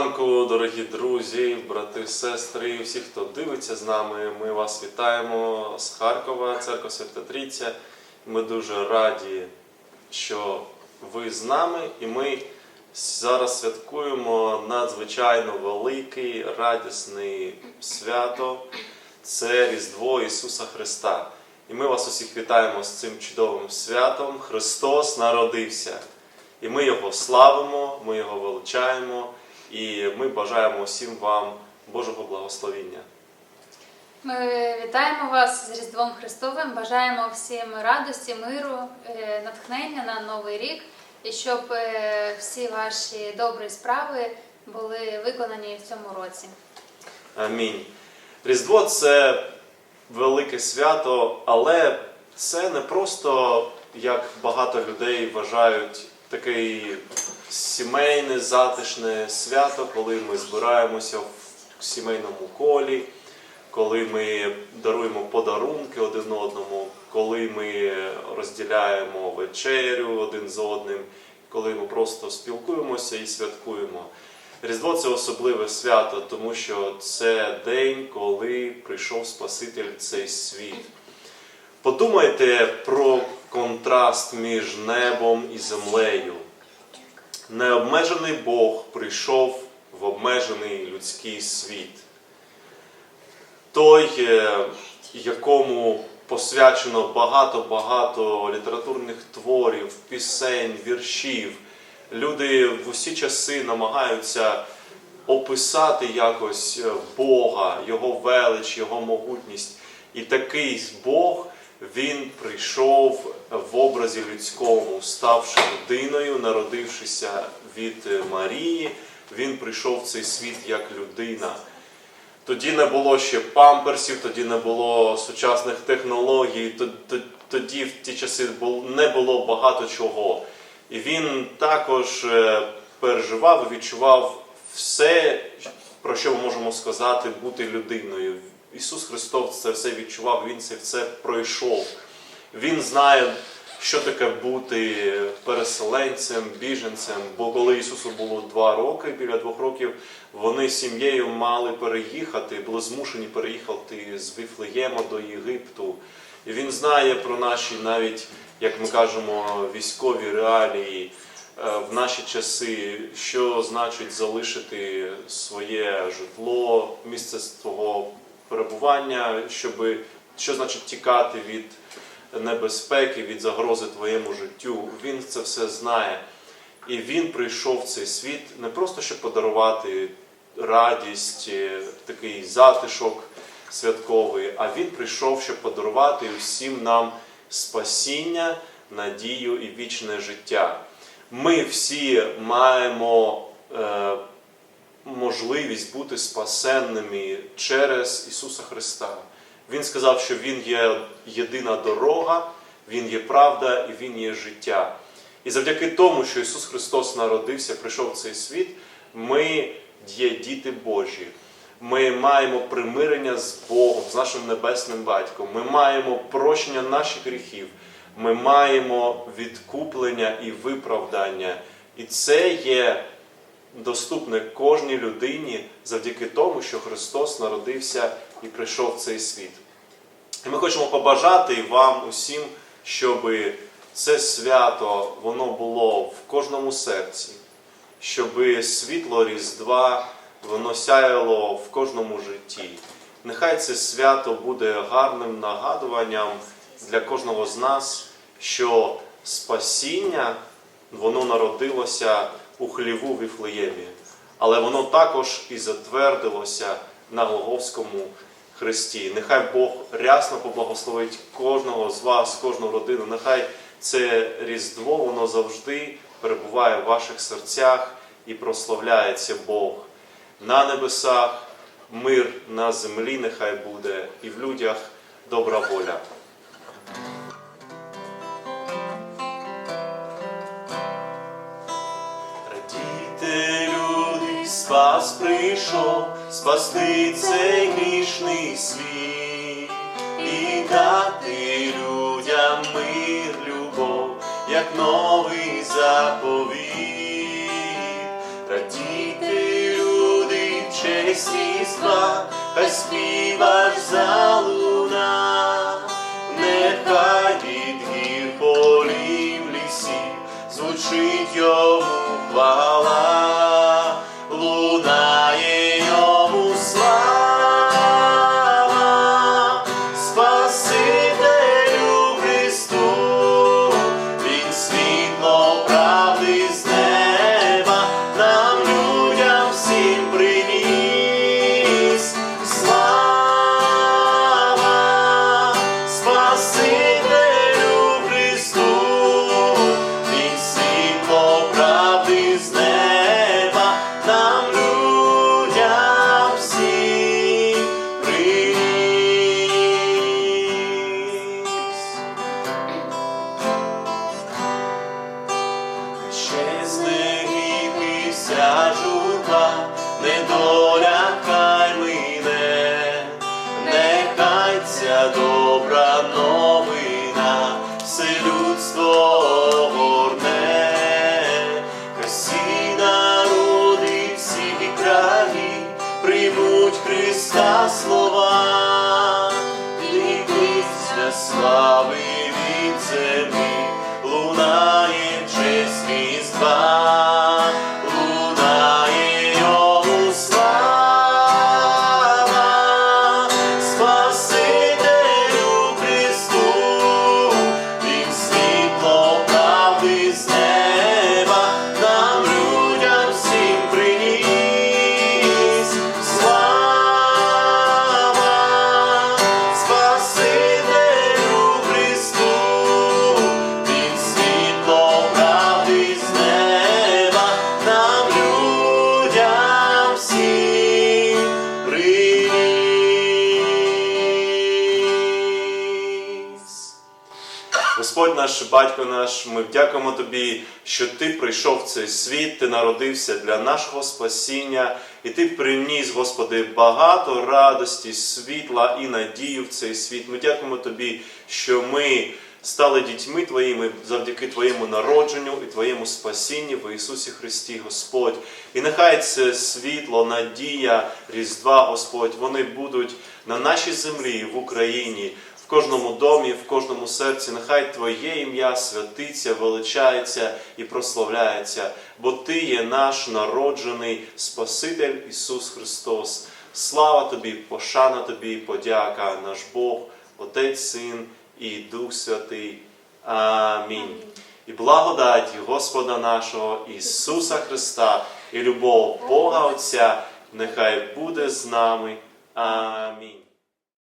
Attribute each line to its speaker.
Speaker 1: ранку, дорогі друзі, брати, сестри, всі, хто дивиться з нами. Ми вас вітаємо з Харкова, церква Свята Трійця. Ми дуже раді, що ви з нами, і ми зараз святкуємо надзвичайно великий, радісний свято. Це Різдво Ісуса Христа. І ми вас усіх вітаємо з цим чудовим святом. Христос народився. І ми його славимо, ми його величаємо, і ми бажаємо всім вам Божого благословіння.
Speaker 2: Ми вітаємо вас з Різдвом Христовим, бажаємо всім радості, миру, е, натхнення на новий рік, і щоб е, всі ваші добрі справи були виконані в цьому році.
Speaker 1: Амінь. Різдво це велике свято, але це не просто, як багато людей вважають, таке сімейне, затишне свято, коли ми збираємося в сімейному колі, коли ми даруємо подарунки один одному, коли ми розділяємо вечерю один з одним, коли ми просто спілкуємося і святкуємо. Різдво це особливе свято, тому що це день, коли прийшов Спаситель цей світ. Подумайте про контраст між небом і землею. Необмежений Бог прийшов в обмежений людський світ. Той, е, якому посвячено багато-багато літературних творів, пісень, віршів. Люди в усі часи намагаються описати якось Бога, Його велич, Його могутність. І такий Бог, він прийшов в образі людському, ставши людиною, народившися від Марії, він прийшов в цей світ як людина. Тоді не було ще памперсів, тоді не було сучасних технологій, то- то- тоді в ті часи не було багато чого. І він також е, переживав і відчував все, про що ми можемо сказати, бути людиною. Ісус Христос це все відчував, Він це все пройшов. Він знає, що таке бути переселенцем, біженцем. Бо коли Ісусу було два роки, біля двох років, вони з сім'єю мали переїхати, були змушені переїхати з Віфлеєма до Єгипту. І він знає про наші навіть, як ми кажемо, військові реалії е, в наші часи, що значить залишити своє житло, місце свого перебування, щоби, що значить тікати від небезпеки, від загрози твоєму життю. Він це все знає. І він прийшов в цей світ не просто щоб подарувати радість, е, такий затишок святковий, а він прийшов, щоб подарувати всім нам спасіння, надію і вічне життя. Ми всі маємо е, можливість бути спасенними через Ісуса Христа. Він сказав, що Він є єдина дорога, Він є правда і Він є життя. І завдяки тому, що Ісус Христос народився, прийшов в цей світ, ми є діти Божі. Ми маємо примирення з Богом, з нашим небесним батьком. Ми маємо прощення наших гріхів. Ми маємо відкуплення і виправдання. І це є доступне кожній людині завдяки тому, що Христос народився і прийшов в цей світ. І ми хочемо побажати вам усім, щоб це свято воно було в кожному серці, щоб світло Різдва воно сяяло в кожному житті. Нехай це свято буде гарним нагадуванням для кожного з нас, що спасіння воно народилося у хліву в Іфлеємі, але воно також і затвердилося на Голговському Христі. Нехай Бог рясно поблагословить кожного з вас, кожну родину. Нехай це Різдво, воно завжди перебуває в ваших серцях і прославляється Бог. На небесах мир на землі нехай буде, і в людях добра воля. Прийшов, спасти цей грішний світ і дати людям мир, любов, як новий заповіт. Радійте, люди, честь різдва, хай співаш залуна, ця добра новина, Господь наш, батько наш, ми дякуємо Тобі, що Ти прийшов в цей світ, Ти народився для нашого спасіння, і Ти приніс, Господи, багато радості, світла і надію в цей світ. Ми дякуємо Тобі, що ми стали дітьми Твоїми завдяки Твоєму народженню і Твоєму спасінню в Ісусі Христі, Господь. І нехай це світло, надія, Різдва, Господь, вони будуть на нашій землі в Україні кожному домі, в кожному серці. Нехай Твоє ім'я святиться, величається і прославляється, бо Ти є наш народжений Спаситель Ісус Христос. Слава Тобі, пошана Тобі, подяка, наш Бог, Отець, Син і Дух Святий. Амінь. І благодать Господа нашого Ісуса Христа і любов Бога Отця нехай буде з нами. Амінь.